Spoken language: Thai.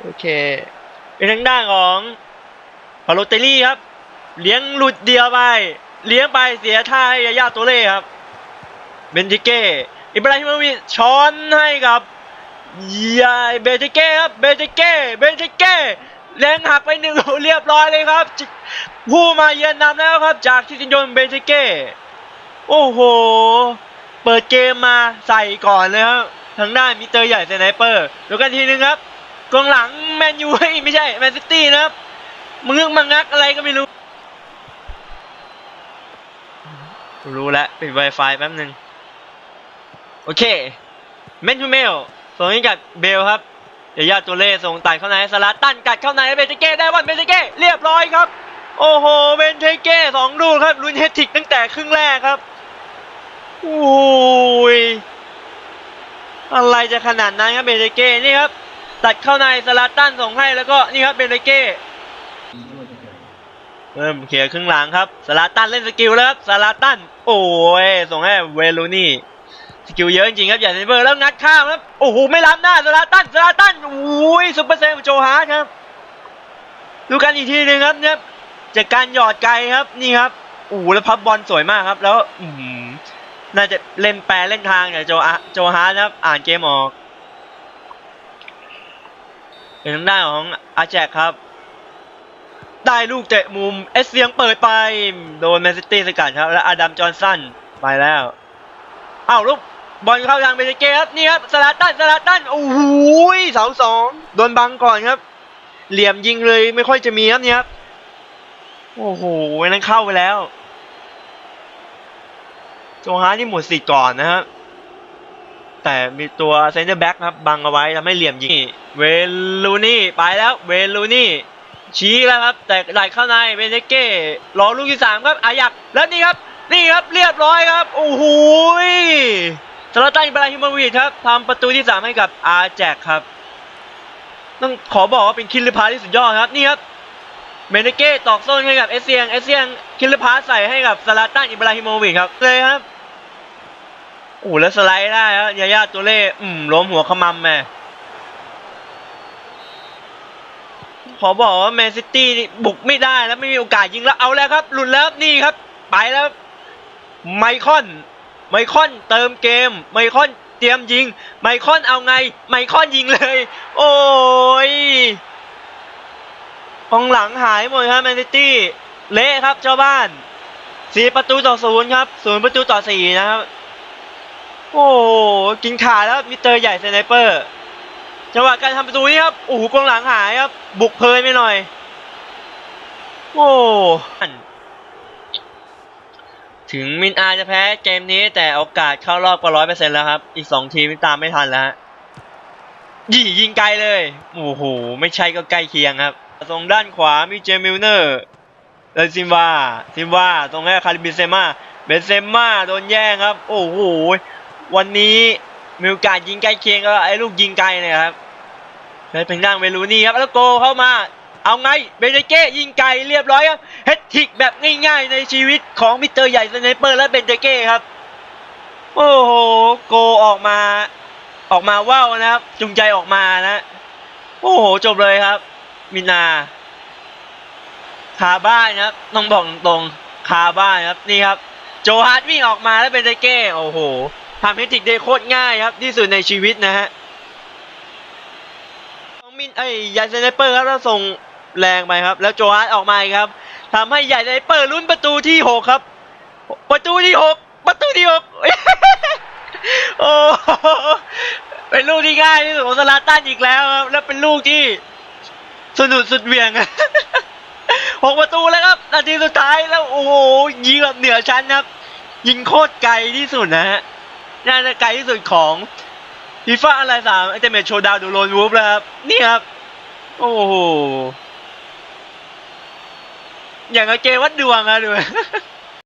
โอเคเป็นทางด้านของพาโลเตลลี่ครับ เลี้ยงหลุดเดียวไป เลี้ยงไปเสียท่าให้ยาย่าตัวเล่ครับ เบนจิเก้อิบราฮิมวิชช้อนให้กับยายเบนจิเก้ครับ เบนจิเก้ เบนจิเก้แรงหักไปหนึ่งเรียบร้อยเลยครับ ผู้มาเยือนนำแล้วครับ จากทิติยนเบนจิเก้ โอ้โห เปิดเกมมาใส่ก่อนเลยครับ ทางด้านมิเตอร์ใหญ่สไนเปอร์ดูกันทีนึงครับ กองหลังแมนยูไม่ใช่แมนซิตี้นะครับมึงมังงักอะไรก็ไม่รู้ รู้แล้วปิด Wi-Fi แป๊บนึง โอเคเมนทูเมลส่งให้กับเบลครับเดียาตัวเล่ส่งตัดเข้าในสลัดตันกัดเข้าในเบนเทเก้ได้วันเบนเทเก้เรียบร้อยครับ โอ้โหเบนเทเก้สองลูกครับลุนเฮติกตั้งแต่ครึ่งแรกครับโอ้ยอะไรจะขนาดนั้นครับเบนเทเก้นี่ครับ ตัดเข้าในสลัดตันส่งให้แล้วก็นี่ครับเบนเทเก้เริ่มเคลียร์ครึ่งหลังครับสลัดตันเล่นสกิลแล้วครับสลัดตันโอ้ยส่งให้เวลูนี่สกิลเยอะจริงครับอย่าเซนเบอร์แล้วงัดข้ามครับโอ้โหไม่ล้ำหน้าสลาตันสลาตันโอ้ยซุปเปอร์เซฟโจฮาร์ครับดูกันอีกทีหนึ่งครับเนี่ยจากการหยอดไกลครับนี่ครับโอ้โหแล้วพับบอลสวยมากครับแล้วอืน่าจะเล่นแปรเล่นทางจากโจอาโจฮาร์ครับอ่านเกมออก เป็นทางด้านของอาแจกครับ ได้ลูกเตะมุมเอสเซียงเปิดไป โดนแมนซิตี้สกัดครับ แล้วอดัมจอห์นสันไปแล้วอ้าวลูกบอลเข้าทางเบเจเกครับนี่ครับสลาตันสลาตันโอ้โหเสาสองโดนบังก่อนครับ เหลี่ยมยิงเลยไม่ค่อยจะมีครับเนี่ยครับโอ้โหนั้นเข้าไปแล้วโจฮาร์ดนี่หมดสิทธิ์ก่อนนะครับ แต่มีตัวเซนเตอร์แบ็กครับบังเอาไว้ทำให้เหลี่ยมยิงเวลูนี่ไปแล้วเวลูนี่ชี้แล้วครับ แต่ไหลเข้าในเบเนเก้รอลูกที่สามครับอายักแล้วนี่ครับนี่ครับเรียบร้อยครับโอ้โหสลาตันอิบราฮิโมวิชครับทำประตูที่3ให้กับอาแจกครับต้องขอบอกว่าเป็นคิลเลพาที่สุดยอดครับนี่ครับเมเนเก้ตอกโซนให้กับเอเซียงเอเซียงคิลเลพาใส่ให้กับสลาตันอิบราฮิโมวิชครับเลยครับ โอ้แล้วสไลด์ได้ครับยาย่าตัวเล่อืมล้มหัวขมำแม่ขอบอกว่าแมนซิตี้นี่บุกไม่ได้แล้วไม่มีโอกาสยิงแล้วเอาแล้วครับ หลุดแล้วนี่ครับ ไปแล้ว ไมคอน ไมคอนเติมเกม ไมคอนเตรียมยิง ไมคอนเอาไง ไมคอนยิงเลย โอ้ยกองหลังหายหมดครับแมนซิตี้เละครับเจ้าบ้านสี่ประตูต่อศูนย์ครับศูนย์ประตูต่อสี่นะครับ โอ้กินขาแล้วมิเตอร์ใหญ่สไนเปอร์จังหวะการทำประตูนี้ครับโอ้โหกองหลังหายครับ บุกเพลินไปหน่อย โอ้ถึงมินอาจะแพ้เกมนี้แต่โอกาสเข้ารอบก็ร้อยเปอร์เซ็นต์แล้วครับ อีกสองทีมตามไม่ทันแล้วฮะยี่ยิงไกลเลย โอ้โห ไม่ใช่ก็ใกล้เคียงครับ ตรงด้านขวามีเจมิลเนอร์เลซิมวาซิมวาตรงให้คาริบิเซมาเบนเซม่าโดนแย่งครับ โอ้โห วันนี้มีโอกาสยิงใกล้เคียงก็ไอ้ลูกยิงไกลเนี่ยครับเลยเป็นด้านเวลูนี่ครับแล้วโกเข้ามา เอาไงเบเนเก้ยิงไกลเรียบร้อยครับเฮตทิกแบบง่ายๆในชีวิตของมิสเตอร์ใหญ่สไนเปอร์และเบนเจเก้ครับโอ้โหโกออกมาออกมาว่าวนะครับจูงใจออกมานะโอ้โหจบเลยครับ มินาคาบ้านครับต้องบอกตรงๆคาบ้านครับนี่ครับ โจฮาร์ดวิ่งออกมาแล้วเบนเจเก้โอ้โห ทำเฮติกได้โคตรง่ายครับที่สุดในชีวิตนะฮะของมินไอ้ใหญ่สไนเปอร์ครับแล้วส่งแรงไปครับ แล้วโจฮาร์ดออกมาครับทำให้ใหญ่สไนเปอร์ลุ้นประตูที่หกครับ ประตูที่หกประตูที่หกโอ้เป็นลูกที่ง่ายที่สุดของสลาตันอีกแล้วครับ แล้วเป็นลูกที่สนุกสุดเวียงหกประตูแล้วครับ นาทีสุดท้ายแล้วโอ้โหยิงแบบเหนือชั้นครับ ยิงโคตรไกลที่สุดนะฮะ น่าจะไกลที่สุดของฟีฟ่าอะไรสามไอเตเมทโชว์ดาวดูโรนวูฟแล้วครับ นี่ครับ โอ้โห อย่างกับเกมวัดดวงอะดู